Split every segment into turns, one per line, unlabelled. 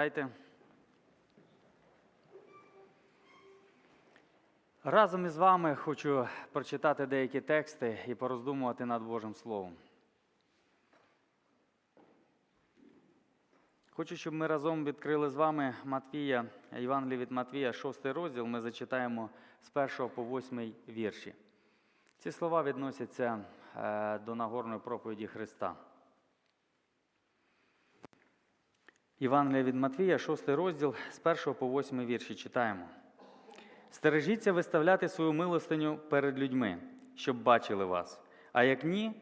Дайте. Разом із вами хочу прочитати деякі тексти і пороздумувати над Божим Словом. Хочу, щоб ми разом відкрили з вами Матвія, Євангелія від Матвія, 6 розділ. Ми зачитаємо з 1 по 8 вірші. Ці слова відносяться е, до Нагорної проповіді Христа. Євангелія від Матвія, 6 розділ, з 1 по 8 вірші читаємо. Стережіться виставляти свою милостиню перед людьми, щоб бачили вас. А як ні,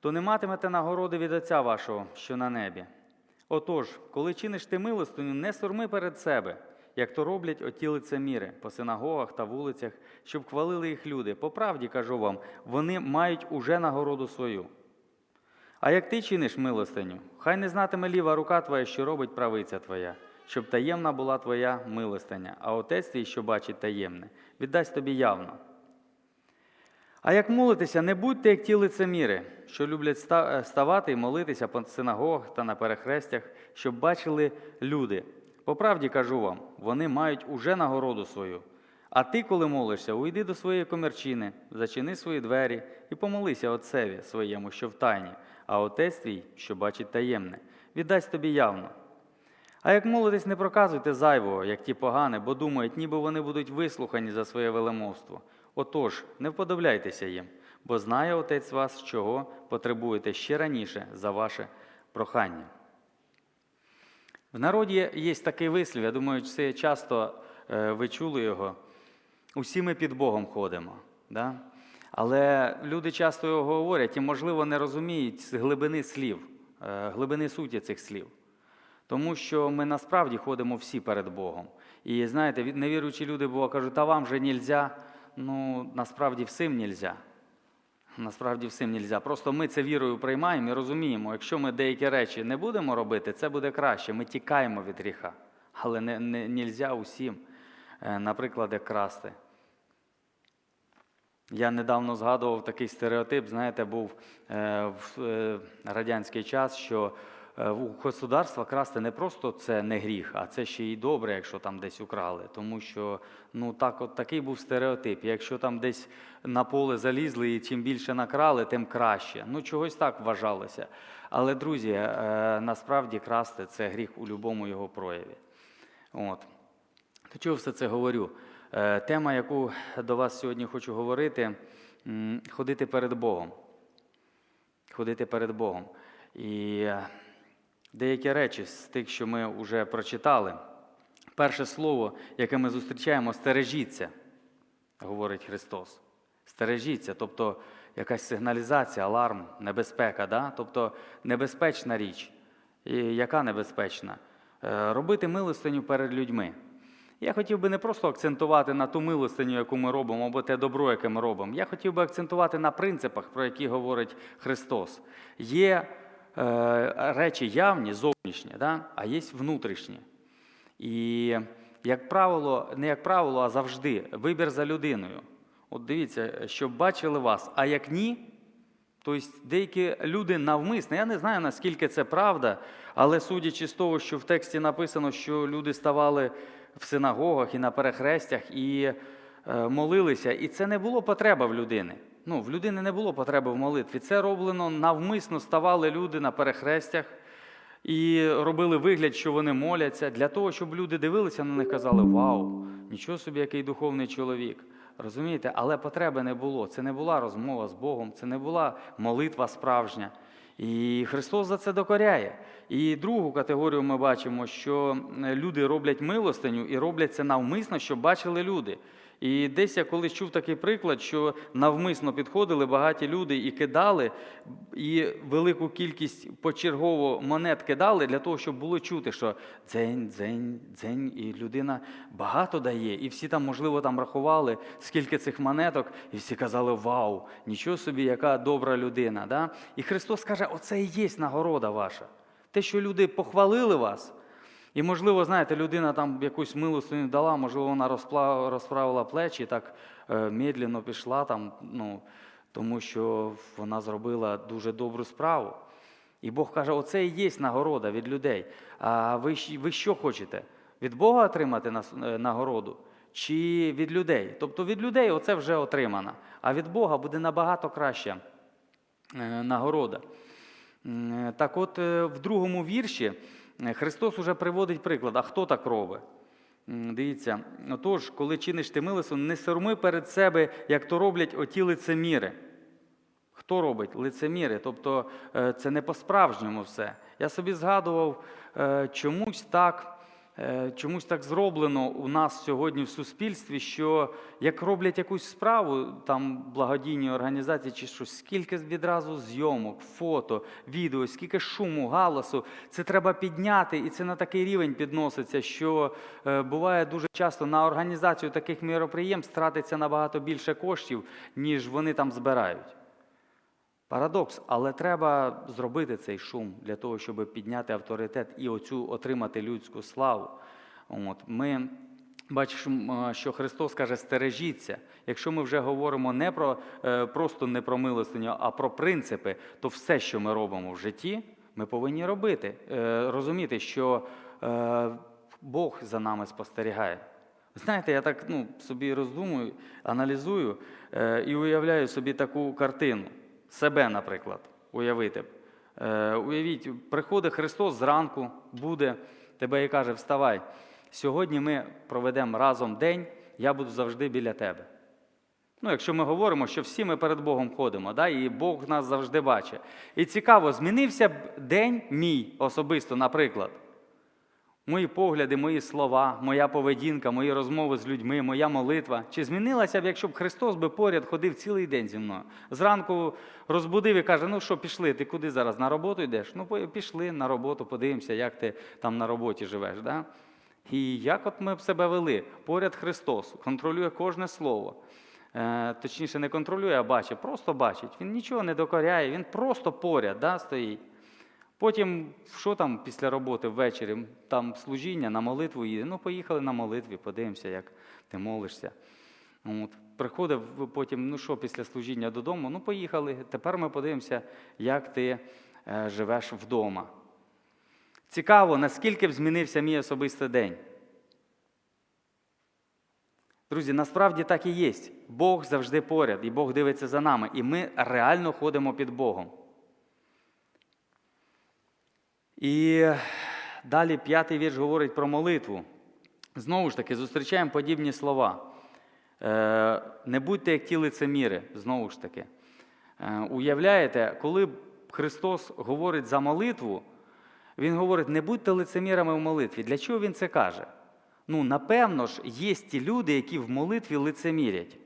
то не матимете нагороди від Отця вашого, що на небі. Отож, коли чиниш ти милостиню, не сурми перед себе, як то роблять оті лицеміри по синагогах та вулицях, щоб хвалили їх люди. По правді кажу вам, вони мають уже нагороду свою. А як ти чиниш милостиню, хай не знатиме ліва рука твоя, що робить правиця твоя, щоб таємна була твоя милостиня, а отець твій, що бачить таємне, віддасть тобі явно. А як молитеся, не будьте як ті лицеміри, що люблять е, ставати і молитися по синагогах та на перехрестях, щоб бачили люди. По правді кажу вам, вони мають уже нагороду свою. А ти, коли молишся, уйди до своєї комірчини, зачини свої двері і помолися отцеві своєму, що в тайні, а отець твій, що бачить таємне, віддасть тобі явно. А як молитесь, не проказуйте зайвого, як ті погани, бо думають, ніби вони будуть вислухані за своє велемовство. Отож, не вподобляйтеся їм, бо знає Отець вас, чого потребуєте ще раніше за ваше прохання. В народі є такий вислів, я думаю, це часто е, ви чули його. Усі ми під Богом ходимо. Да? Але люди часто його говорять і, можливо, не розуміють з глибини слів, е, глибини суті цих слів. Тому що ми насправді ходимо всі перед Богом. І знаєте, невіруючі люди бува кажуть, та вам же нельзя. Ну, насправді всім нельзя. Насправді всім нельзя. Просто ми це вірою приймаємо і розуміємо, якщо ми деякі речі не будемо робити, це буде краще. Ми тікаємо від гріха. Але не, не нельзя усім, Е, наприклад, як красти. Я недавно згадував такий стереотип, знаєте, був е, в е, радянський час, що е, у государства красти не просто це не гріх, а це ще й добре, якщо там десь украли. Тому що ну, так, от, такий був стереотип. Якщо там десь на поле залізли і чим більше накрали, тим краще. Ну, чогось так вважалося. Але, друзі, насправді красти це гріх у будь-якому його прояві. От. Чого все це говорю? Е, Тема, яку до вас сьогодні хочу говорити, ходити перед Богом. Ходити перед Богом. І деякі речі з тих, що ми вже прочитали. Перше слово, яке ми зустрічаємо, стережіться, говорить Христос. Стережіться, тобто якась сигналізація, аларм, небезпека, да? тобто небезпечна річ. І яка небезпечна? Е, Робити милостиню перед людьми. Я хотів би не просто акцентувати на ту милостиню, яку ми робимо, або те добро, яке ми робимо. Я хотів би акцентувати на принципах, про які говорить Христос. Є е, речі явні, зовнішні, да? а є внутрішні. І, як правило, не як правило, а завжди вибір за людиною. От дивіться, щоб бачили вас, а як ні, Тобто деякі люди навмисно, я не знаю, наскільки це правда, але судячи з того, що в тексті написано, що люди ставали в синагогах і на перехрестях і е, молилися, і це не було потреба в людини. Ну, в людини не було потреби в молитві. Це роблено навмисно ставали люди на перехрестях і робили вигляд, що вони моляться, для того, щоб люди дивилися на них казали: Вау, нічого собі, який духовний чоловік. Розумієте, але потреби не було. Це не була розмова з Богом, це не була молитва справжня. І Христос за це докоряє. І другу категорію ми бачимо, що е, люди роблять милостиню і роблять це навмисно, щоб бачили люди. І десь я колись чув такий приклад, що навмисно підходили багаті люди і кидали, і велику кількість почергово монет кидали для того, щоб було чути, що дзень, дзень, дзень, і людина багато дає. І всі там, можливо, там рахували, скільки цих монеток, і всі казали: Вау, нічого собі, яка добра людина. Да? І Христос каже: оце і є нагорода ваша. Те, що люди похвалили вас. І, можливо, знаєте, людина там якусь милостиню дала, можливо, вона розправила плечі, так е, медленно пішла, там, ну, тому що вона зробила дуже добру справу. І Бог каже, оце і є нагорода від людей. А ви, ви що хочете? Від Бога отримати е, нагороду? Чи від людей? Тобто від людей оце вже отримано. А від Бога буде набагато краща е, нагорода. Так от, в другому вірші Христос уже приводить приклад, а хто так робить? Дивіться, отож, коли чиниш ти милосу, не сорми перед себе, як то роблять оті лицеміри. Хто робить? Лицеміри. Тобто е, це не по-справжньому все. Я собі згадував, е, чомусь так, е, чомусь так зроблено у нас сьогодні в суспільстві, що як роблять якусь справу, там благодійні організації чи щось, скільки відразу зйомок, фото, відео, скільки шуму, галасу, це треба підняти, і це на такий рівень підноситься, що е, буває дуже часто на організацію таких міроприємств тратиться набагато більше коштів, ніж вони там збирають. Парадокс, але треба зробити цей шум для того, щоб підняти авторитет і оцю отримати людську славу. От ми бачимо, що Христос каже: стережіться. Якщо ми вже говоримо не про е, просто не про милостиню, а про принципи, то все, що ми робимо в житті, ми повинні робити. Е, розуміти, що е, Бог за нами спостерігає. Знаєте, я так ну, собі роздумую, аналізую е, і уявляю собі таку картину. Себе, наприклад, уявити. Е, уявіть, приходить Христос зранку, буде, тебе і каже: Вставай. Сьогодні ми проведемо разом день, я буду завжди біля тебе. Ну, якщо ми говоримо, що всі ми перед Богом ходимо, да, і Бог нас завжди бачить. І цікаво, змінився б день мій особисто, наприклад. Мої погляди, мої слова, моя поведінка, мої розмови з людьми, моя молитва. Чи змінилася б, якщо б Христос би поряд ходив цілий день зі мною? Зранку розбудив і каже: ну що, пішли, ти куди зараз? На роботу йдеш? Ну, пішли на роботу, подивимося, як ти там на роботі живеш. Да? І як от ми б себе вели? Поряд Христос контролює кожне слово. Е, точніше, не контролює, а бачить, просто бачить. Він нічого не докоряє, він просто поряд да, стоїть. Потім, що там після роботи ввечері, там служіння на молитву їде. Ну, поїхали на молитві, подивимося, як ти молишся. От. Приходив потім, ну що, після служіння додому, ну поїхали. Тепер ми подивимося, як ти е, живеш вдома. Цікаво, наскільки б змінився мій особистий день. Друзі, насправді так і є. Бог завжди поряд, і Бог дивиться за нами, і ми реально ходимо під Богом. І далі п'ятий вірш говорить про молитву. Знову ж таки, зустрічаємо подібні слова. Е, Не будьте як ті лицеміри, знову ж таки. Е, Уявляєте, коли Христос говорить за молитву, Він говорить, не будьте лицемірами в молитві. Для чого Він це каже? Ну, напевно ж, є ті люди, які в молитві лицемірять.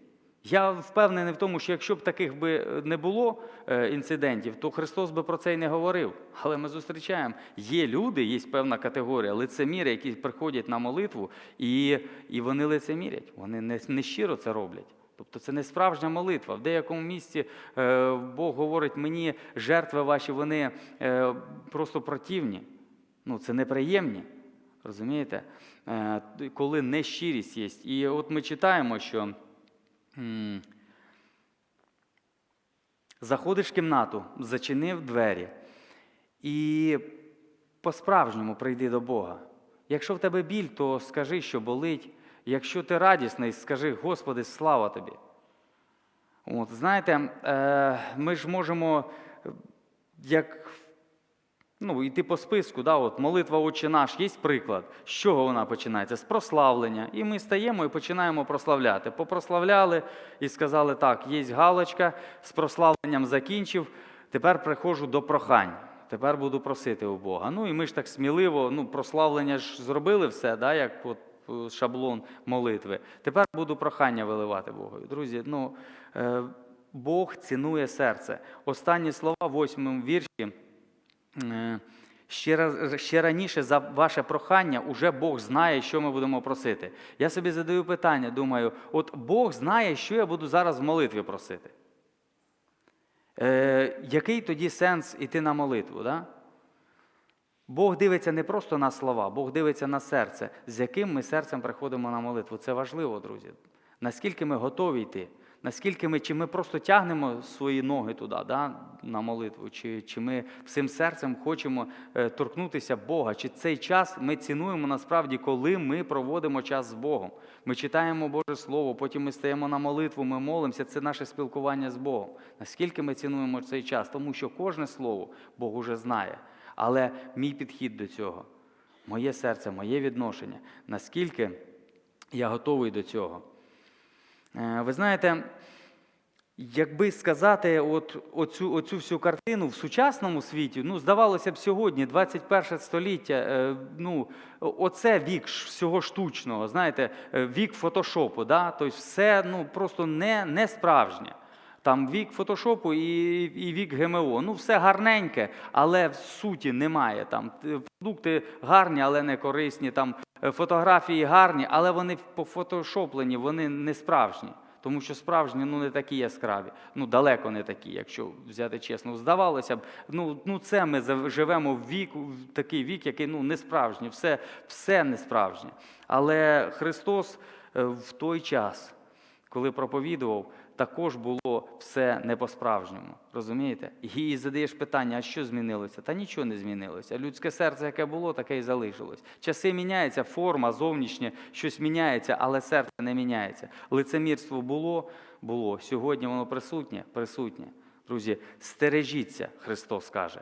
Я впевнений в тому, що якщо б таких би не було е, інцидентів, то Христос би про це й не говорив. Але ми зустрічаємо, є люди, є певна категорія лицеміри, які приходять на молитву, і, і вони лицемірять. Вони не, не щиро це роблять. Тобто це не справжня молитва. В деякому місці е, Бог говорить мені, жертви ваші, вони е, просто противні. Ну, це неприємні. Розумієте? Е, коли нещирість є. І от ми читаємо, що. Заходиш в кімнату, зачинив двері і по-справжньому прийди до Бога. Якщо в тебе біль, то скажи, що болить. Якщо ти радісний, скажи, Господи, слава тобі. От, знаєте, е, ми ж можемо, як ну, йти по списку, да, от молитва Отче наш, є приклад. З чого вона починається? З прославлення. І ми стаємо і починаємо прославляти. Попрославляли і сказали, так, є галочка, з прославленням закінчив, тепер приходжу до прохань. Тепер буду просити у Бога. Ну і ми ж так сміливо, ну, прославлення ж зробили все, да, як от е, шаблон молитви. Тепер буду прохання виливати Богу. Друзі, ну, е, Бог цінує серце. Останні слова восьмому вірші. Е, Ще, раз, ще раніше за ваше прохання уже Бог знає, що ми будемо просити. Я собі задаю питання, думаю, от Бог знає, що я буду зараз в молитві просити. Е, який тоді сенс іти на молитву? Да? Бог дивиться не просто на слова, Бог дивиться на серце, з яким ми серцем приходимо на молитву. Це важливо, друзі. Наскільки ми готові йти, Наскільки ми, чи ми просто тягнемо свої ноги туди, да, на молитву, чи, чи ми всім серцем хочемо е, торкнутися Бога, чи цей час ми цінуємо насправді, коли ми проводимо час з Богом. Ми читаємо Боже Слово, потім ми стаємо на молитву, ми молимося, це наше спілкування з Богом. Наскільки ми цінуємо цей час? Тому що кожне слово Бог уже знає. Але мій підхід до цього, моє серце, моє відношення, наскільки я готовий до цього. Е, Ви знаєте, якби сказати от, оцю, оцю всю картину в сучасному світі, ну, здавалося б, сьогодні, 21 століття, е, ну, оце вік всього штучного, знаєте, е, вік фотошопу, да? тобто все ну, просто не, не справжнє. Там вік фотошопу і, і вік ГМО. Ну, все гарненьке, але в суті немає. Там продукти гарні, але не корисні. Там фотографії гарні, але вони пофотошоплені, вони не справжні. Тому що справжні ну, не такі яскраві, ну далеко не такі, якщо взяти чесно. Здавалося б, ну, ну це ми живемо в вік, в такий вік, який ну, не справжній, все, все не справжнє. Але Христос е, в той час, коли проповідував, також було все не по-справжньому. Розумієте? І задаєш питання, а що змінилося? Та нічого не змінилося. Людське серце, яке було, таке і залишилось. Часи міняються, форма, зовнішнє, щось міняється, але серце не міняється. Лицемірство було, було. Сьогодні воно присутнє, присутнє. Друзі, стережіться, Христос каже.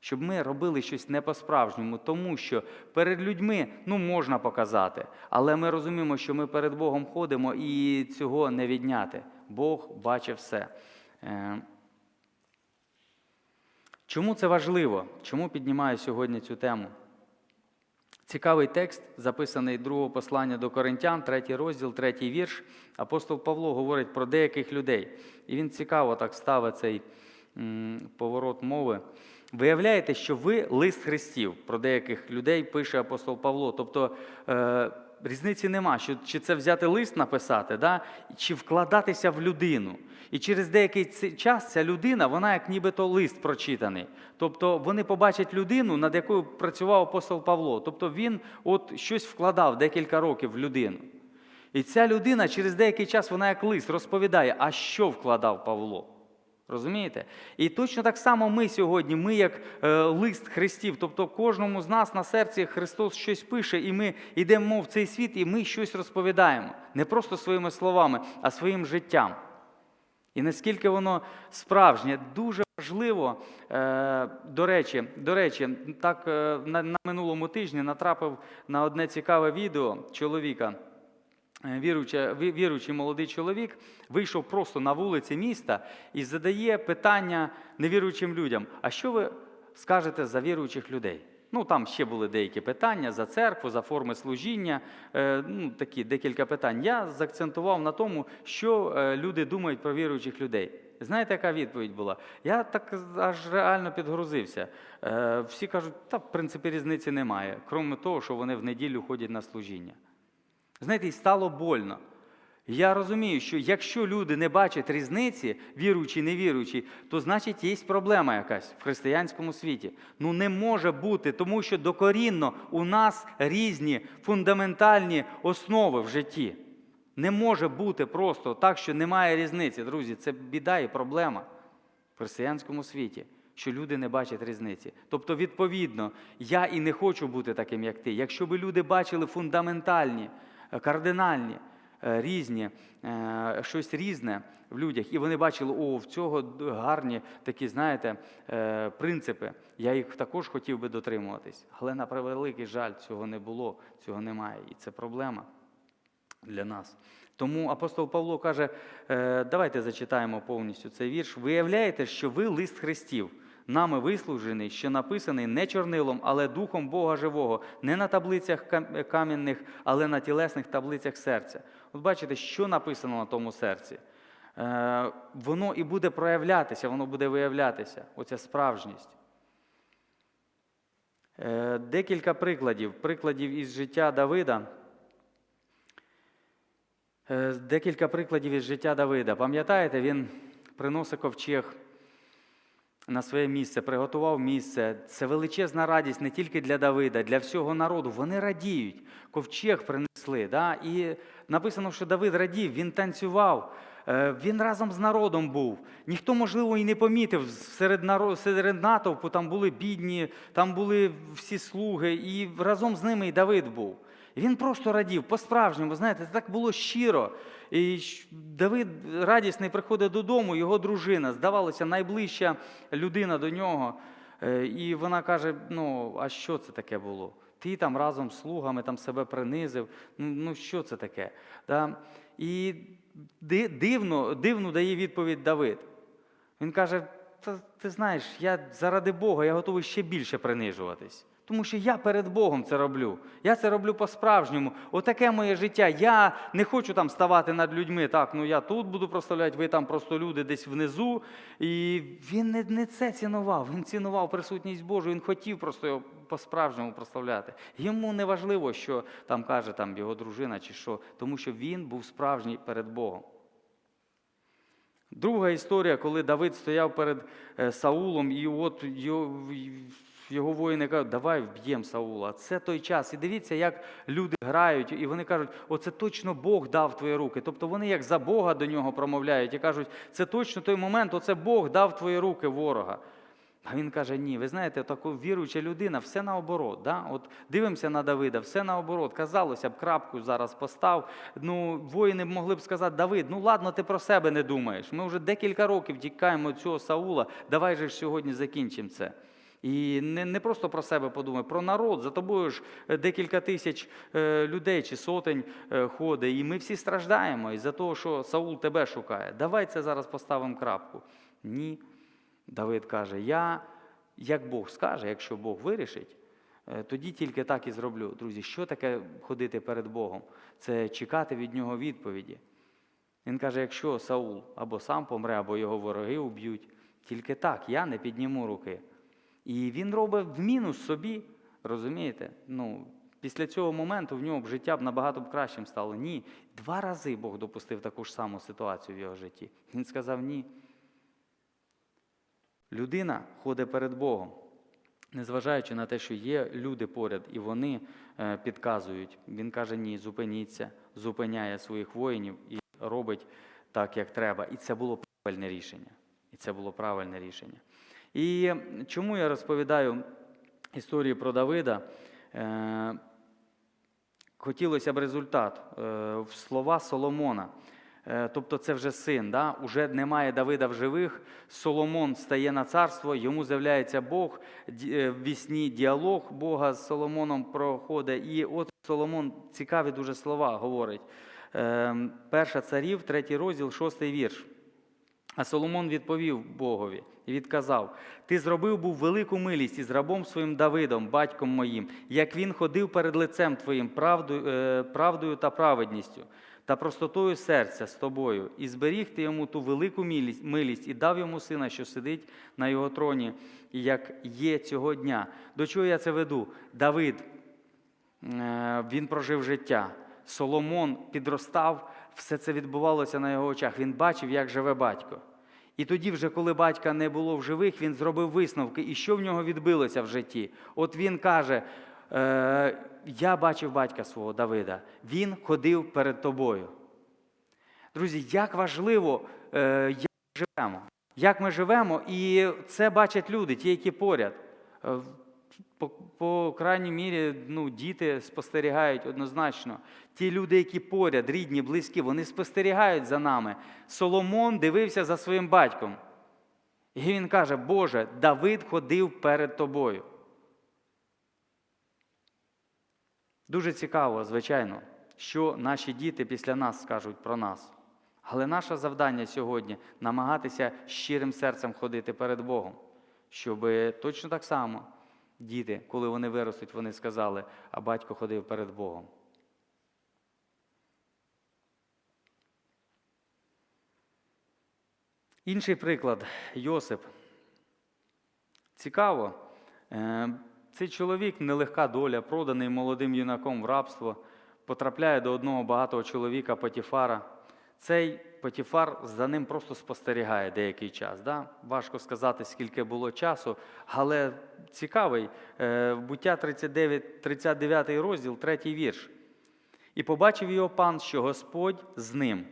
Щоб ми робили щось не по-справжньому, тому що перед людьми ну, можна показати, але ми розуміємо, що ми перед Богом ходимо і цього не відняти. Бог бачить все. Е, Чому це важливо? Чому піднімаю сьогодні цю тему? Цікавий текст, записаний другого послання до Коринтян, третій розділ, третій вірш. Апостол Павло говорить про деяких людей. І він цікаво так ставить цей поворот мови. Виявляєте, що ви лист Христів. Про деяких людей пише апостол Павло. Тобто е, різниці нема, що, чи це взяти лист написати, да? чи вкладатися в людину. І через деякий час ця людина, вона як нібито лист прочитаний. Тобто вони побачать людину, над якою працював апостол Павло. Тобто він от щось вкладав декілька років в людину. І ця людина через деякий час вона як лист розповідає, а що вкладав Павло. Розумієте? І точно так само ми сьогодні, ми як е, лист Христів, тобто кожному з нас на серці Христос щось пише, і ми йдемо в цей світ, і ми щось розповідаємо. Не просто своїми словами, а своїм життям. І наскільки воно справжнє, дуже важливо, е, до речі, до речі, так е, на, на минулому тижні натрапив на одне цікаве відео чоловіка. Е, Віруюча, віруючий молодий чоловік вийшов просто на вулиці міста і задає питання невіруючим людям: а що ви скажете за віруючих людей? Ну там ще були деякі питання за церкву, за форми служіння, е, ну такі декілька питань. Я заакцентував на тому, що е, люди думають про віруючих людей. Знаєте, яка відповідь була? Я так аж реально підгрузився. Всі кажуть, та в принципі різниці немає, крім того, що вони в неділю ходять на служіння. Знаєте, і стало больно. Я розумію, що якщо люди не бачать різниці, віруючі, невіруючі, то значить є проблема якась в християнському світі. Ну не може бути, тому що докорінно у нас різні фундаментальні основи в житті. Не може бути просто так, що немає різниці. Друзі, це біда і проблема в християнському світі, що люди не бачать різниці. Тобто, відповідно, я і не хочу бути таким, як ти. Якщо б люди бачили фундаментальні, кардинальні, е, різні, е, щось різне в людях, і вони бачили, о, в цього гарні такі, знаєте, е, принципи. Я їх також хотів би дотримуватись. Але на превеликий жаль, цього не було, цього немає. І це проблема для нас. Тому апостол Павло каже: е, давайте зачитаємо повністю цей вірш. Виявляєте, що ви лист Христів, нами вислужений, що написаний не чорнилом, але духом Бога живого, не на таблицях кам- кам'яних, але на тілесних таблицях серця. От бачите, що написано на тому серці. Е, воно і буде проявлятися, воно буде виявлятися, оця справжність. Е, Декілька прикладів, прикладів із життя Давида. Е, Декілька прикладів із життя Давида. Пам'ятаєте, він приносить ковчег на своє місце, приготував місце. Це величезна радість не тільки для Давида, для всього народу. Вони радіють. Ковчег принесли. Да? І написано, що Давид радів, він танцював. Е, Він разом з народом був. Ніхто, можливо, і не помітив. Серед, наро- серед натовпу там були бідні, там були всі слуги, і разом з ними і Давид був. Він просто радів, по-справжньому, знаєте, це так було щиро. І Давид радісний приходить додому, його дружина, здавалося, найближча людина до нього. Е, І вона каже: ну, а що це таке було? Ти там разом з слугами там себе принизив. Ну, ну що це таке? Да? І ди- дивно, дивно дає відповідь Давид. Він каже: Та, ти знаєш, я заради Бога, я готовий ще більше принижуватись. Тому що я перед Богом це роблю. Я це роблю по-справжньому. Отаке моє життя. Я не хочу там ставати над людьми. Так, ну я тут буду прославляти, ви там просто люди десь внизу. І він не, не це цінував. Він цінував присутність Божу. Він хотів просто його по-справжньому прославляти. Йому не важливо, що там каже там його дружина чи що, тому що він був справжній перед Богом. Друга історія, коли Давид стояв перед е, Саулом, і от його, воїни кажуть, давай вб'ємо Саула. Це той час. І дивіться, як люди грають, і вони кажуть, оце точно Бог дав твої руки. Тобто вони як за Бога до нього промовляють і кажуть, це точно той момент, оце Бог дав твої руки ворога. А він каже: ні, ви знаєте, така віруюча людина, все наоборот. Да? От дивимося на Давида, все наоборот. Казалося б, крапку зараз постав. Ну, воїни б могли б сказати, Давид, ну ладно, ти про себе не думаєш. Ми вже декілька років тікаємо цього Саула. Давай же сьогодні закінчимо це. І не, не просто про себе подумай, про народ. За тобою ж е, декілька тисяч е, людей чи сотень е, ходить. І ми всі страждаємо із-за того, що Саул тебе шукає. Давай це зараз поставимо крапку. Ні. Давид каже: Я, як Бог скаже, якщо Бог вирішить, тоді тільки так і зроблю. Друзі, що таке ходити перед Богом? Це чекати від нього відповіді. Він каже: якщо Саул або сам помре, або його вороги уб'ють, тільки так, я не підніму руки. І він робить в мінус собі, розумієте? Ну, після цього моменту в нього б життя б набагато б кращим стало. Ні. Два рази Бог допустив таку ж саму ситуацію в його житті. Він сказав ні. Людина ходить перед Богом, незважаючи на те, що є люди поряд, і вони е, підказують. Він каже: ні, зупиніться, зупиняє своїх воїнів і робить так, як треба. І це було правильне рішення. І це було правильне рішення. І чому я розповідаю історію про Давида? Е, Хотілося б результат е, в слова Соломона. Е, Тобто це вже син, да? уже немає Давида в живих. Соломон стає на царство, йому з'являється Бог, в вісні діалог Бога з Соломоном проходить. І от Соломон цікаві дуже слова говорить. Перша царів, третій розділ, шостий вірш. А Соломон відповів Богові і відказав: Ти зробив був велику милість із рабом своїм Давидом, батьком моїм, як він ходив перед лицем твоїм правдою, е, та праведністю, та простотою серця з тобою, і зберіг ти йому ту велику милість, милість і дав йому сина, що сидить на його троні, як є цього дня. До чого я це веду? Давид Е, він прожив життя. Соломон підростав, все це відбувалося на його очах. Він бачив, як живе батько. І тоді, вже коли батька не було в живих, він зробив висновки, і що в нього відбилося в житті. От він каже: е, Я бачив батька свого Давида, він ходив перед тобою. Друзі, як важливо, е, як ми живемо. Як ми живемо, і це бачать люди, ті, які поряд. По, по крайній мірі, ну, діти спостерігають однозначно. Ті люди, які поряд, рідні, близькі, вони спостерігають за нами. Соломон дивився за своїм батьком. І він каже: Боже, Давид ходив перед тобою. Дуже цікаво, звичайно, що наші діти після нас скажуть про нас. Але наше завдання сьогодні намагатися щирим серцем ходити перед Богом, щоб точно так само діти, коли вони виростуть, вони сказали, а батько ходив перед Богом. Інший приклад Йосип. Цікаво. Е, Цей чоловік нелегка доля, проданий молодим юнаком в рабство, потрапляє до одного багатого чоловіка Потіфара. Цей Потіфар за ним просто спостерігає деякий час. Да? Важко сказати, скільки було часу, але цікавий. Е, Буття 39, 39 розділ, третій вірш. І побачив його пан, що Господь з ним.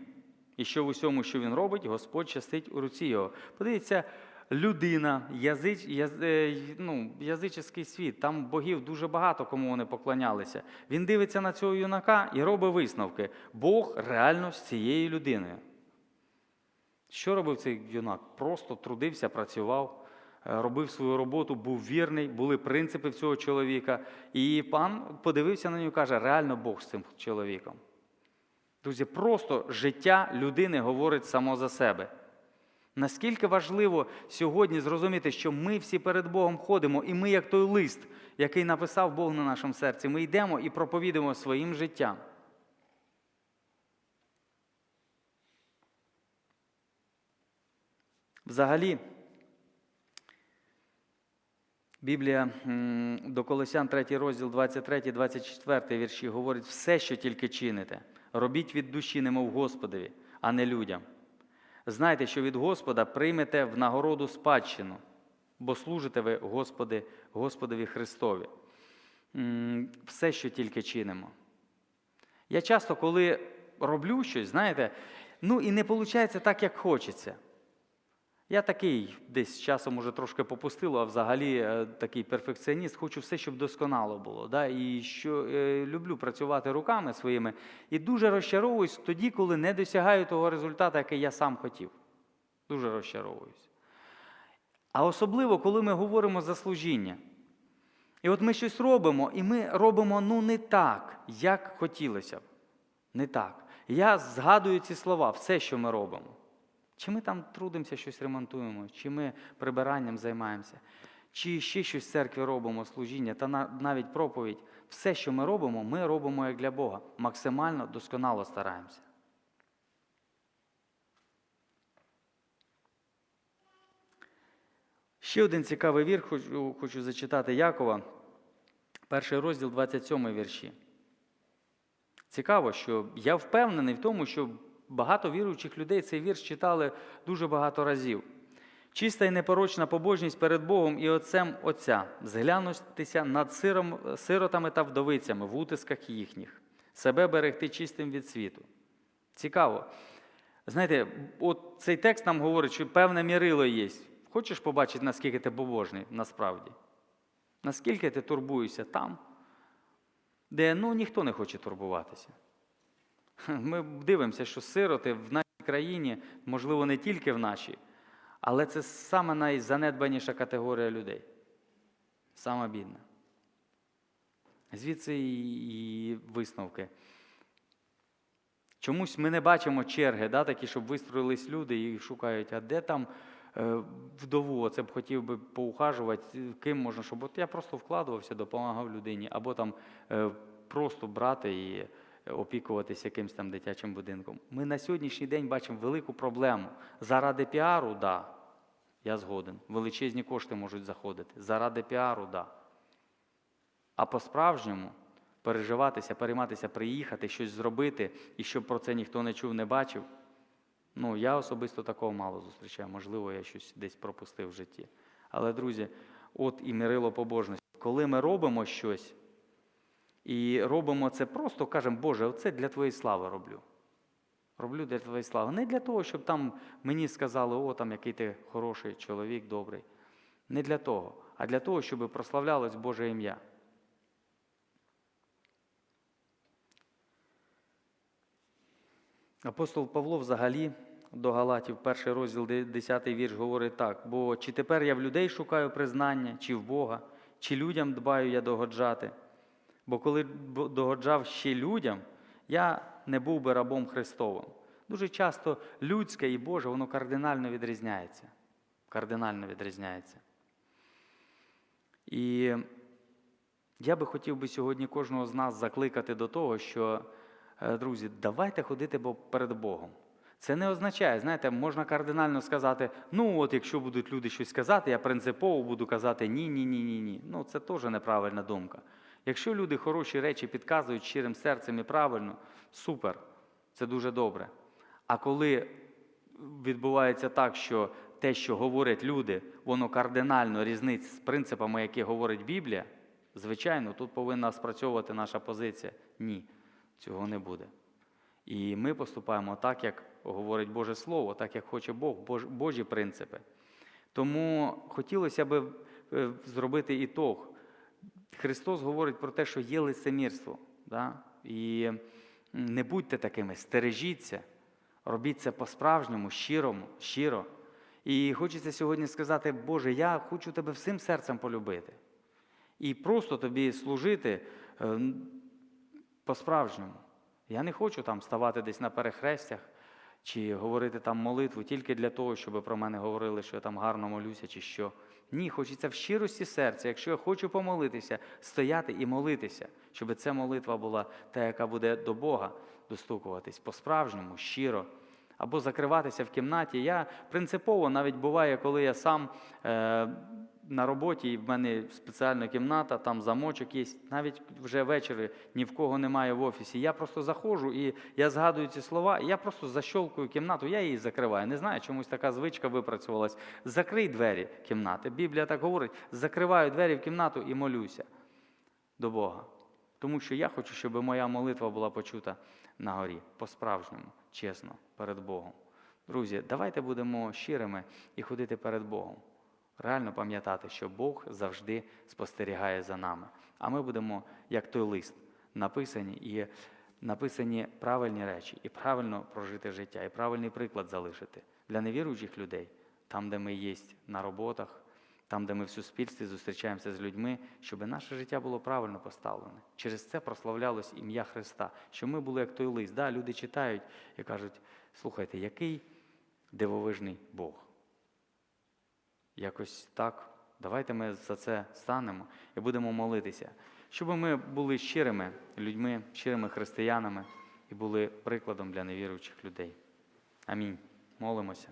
І що в усьому, що він робить, Господь щастить у руці його. Подивіться, людина, язич, яз, е, ну, язичний світ, там богів дуже багато, кому вони поклонялися. Він дивиться на цього юнака і робить висновки. Бог реально з цією людиною. Що робив цей юнак? Просто трудився, працював, е, робив свою роботу, був вірний, були принципи в цього чоловіка. І пан подивився на нього і каже, реально Бог з цим чоловіком. Друзі, просто життя людини говорить само за себе. Наскільки важливо сьогодні зрозуміти, що ми всі перед Богом ходимо, і ми, як той лист, який написав Бог на нашому серці, ми йдемо і проповідуємо своїм життям. Взагалі, Біблія до Колосян 3 розділ 23-24 вірші говорить все, що тільки чините. Робіть від душі, немов Господові, а не людям. Знайте, що від Господа приймете в нагороду спадщину, бо служите ви Господи, Господові Христові. Все, що тільки чинимо. Я часто, коли роблю щось, знаєте, ну і не виходить так, як хочеться. Я такий десь часом уже трошки попустило, а взагалі е, такий перфекціоніст, хочу все, щоб досконало було. Да? І що е, люблю працювати руками своїми. І дуже розчаровуюсь тоді, коли не досягаю того результату, який я сам хотів. Дуже розчаровуюсь. А особливо, коли ми говоримо за служіння. І от ми щось робимо, і ми робимо ну не так, як хотілося б. Не так. Я згадую ці слова, все, що ми робимо. Чи ми там трудимося, щось ремонтуємо, чи ми прибиранням займаємося, чи ще щось в церкві робимо, служіння, та навіть проповідь. Все, що ми робимо, ми робимо як для Бога. Максимально досконало стараємося. Ще один цікавий вір хочу, хочу зачитати Якова, перший розділ 27 вірші. Цікаво, що я впевнений в тому, що багато віруючих людей цей вірш читали дуже багато разів. Чиста і непорочна побожність перед Богом і Отцем Отця, зглянутися над сиром, сиротами та вдовицями в утисках їхніх, себе берегти чистим від світу. Цікаво. Знаєте, от цей текст нам говорить, що певне мірило є. Хочеш побачити, наскільки ти побожний насправді? Наскільки ти турбуєшся там, де ну, ніхто не хоче турбуватися. Ми дивимося, що сироти в нашій країні, можливо, не тільки в нашій, але це саме найзанедбаніша категорія людей. Сама бідна. Звідси і висновки. Чомусь ми не бачимо черги, да, такі, щоб вистроїлись люди і шукають, а де там е, вдову, оце б хотів би поухажувати, ким можна, щоб от я просто вкладувався, допомагав людині, або там е, просто брати і опікуватися якимось там дитячим будинком. Ми на сьогоднішній день бачимо велику проблему. Заради піару, так, да, я згоден. Величезні кошти можуть заходити. Заради піару, да. А по-справжньому переживатися, перейматися, приїхати, щось зробити, і щоб про це ніхто не чув, не бачив. Ну, я особисто такого мало зустрічаю. Можливо, я щось десь пропустив в житті. Але, друзі, от і мирило побожності. Коли ми робимо щось, і робимо це просто, кажемо, Боже, оце для Твоєї слави роблю. Роблю для Твоєї слави. Не для того, щоб там мені сказали, о, там який ти хороший чоловік, добрий. Не для того, а для того, щоб прославлялось Боже ім'я. Апостол Павло взагалі до Галатів, перший розділ, 10 вірш, говорить так: бо чи тепер я в людей шукаю признання, чи в Бога, чи людям дбаю я догоджати. Бо коли б догоджав ще людям, я не був би рабом Христовим. Дуже часто людське і Боже, воно кардинально відрізняється. Кардинально відрізняється. І я би хотів би сьогодні кожного з нас закликати до того, що, е, друзі, давайте ходити перед Богом. Це не означає, знаєте, можна кардинально сказати, ну от якщо будуть люди щось казати, я принципово буду казати ні, ні, ні, ні, ні. Ну це теж неправильна думка. Якщо люди хороші речі підказують щирим серцем і правильно, супер, це дуже добре. А коли відбувається так, що те, що говорять люди, воно кардинально різнить з принципами, які говорить Біблія, звичайно, тут повинна спрацьовувати наша позиція. Ні, цього не буде. І ми поступаємо так, як говорить Боже Слово, так як хоче Бог, Божі принципи. Тому хотілося б е, зробити ітог. Христос говорить про те, що є лицемірство. Да? І не будьте такими, стережіться, робіть це по-справжньому, щирому, щиро. І хочеться сьогодні сказати, Боже, я хочу тебе всім серцем полюбити. І просто тобі служити е, по-справжньому. Я не хочу там ставати десь на перехрестях чи говорити там молитву тільки для того, щоб про мене говорили, що я там гарно молюся чи що. Ні, хочеться в щирості серця, якщо я хочу помолитися, стояти і молитися, щоб ця молитва була та, яка буде до Бога достукуватись по-справжньому, щиро. Або закриватися в кімнаті. Я принципово навіть буває, коли я сам е, на роботі, і в мене спеціальна кімната, там замочок є. Навіть вже ввечері ні в кого немає в офісі. Я просто заходжу і я згадую ці слова, і я просто защолкую кімнату, я її закриваю. Не знаю, чомусь така звичка випрацювалась. Закрий двері кімнати. Біблія так говорить: закриваю двері в кімнату і молюся до Бога. Тому що я хочу, щоб моя молитва була почута на горі, по-справжньому, чесно, перед Богом. Друзі, давайте будемо щирими і ходити перед Богом. Реально пам'ятати, що Бог завжди спостерігає за нами. А ми будемо, як той лист, написані і написані правильні речі, і правильно прожити життя, і правильний приклад залишити для невіруючих людей, там, де ми є на роботах, там, де ми в суспільстві зустрічаємося з людьми, щоб наше життя було правильно поставлене. Через це прославлялось ім'я Христа, що ми були як той лист. Да, люди читають і кажуть: слухайте, який дивовижний Бог. Якось так. Давайте ми за це станемо і будемо молитися, щоб ми були щирими людьми, щирими християнами і були прикладом для невіруючих людей. Амінь. Молимося.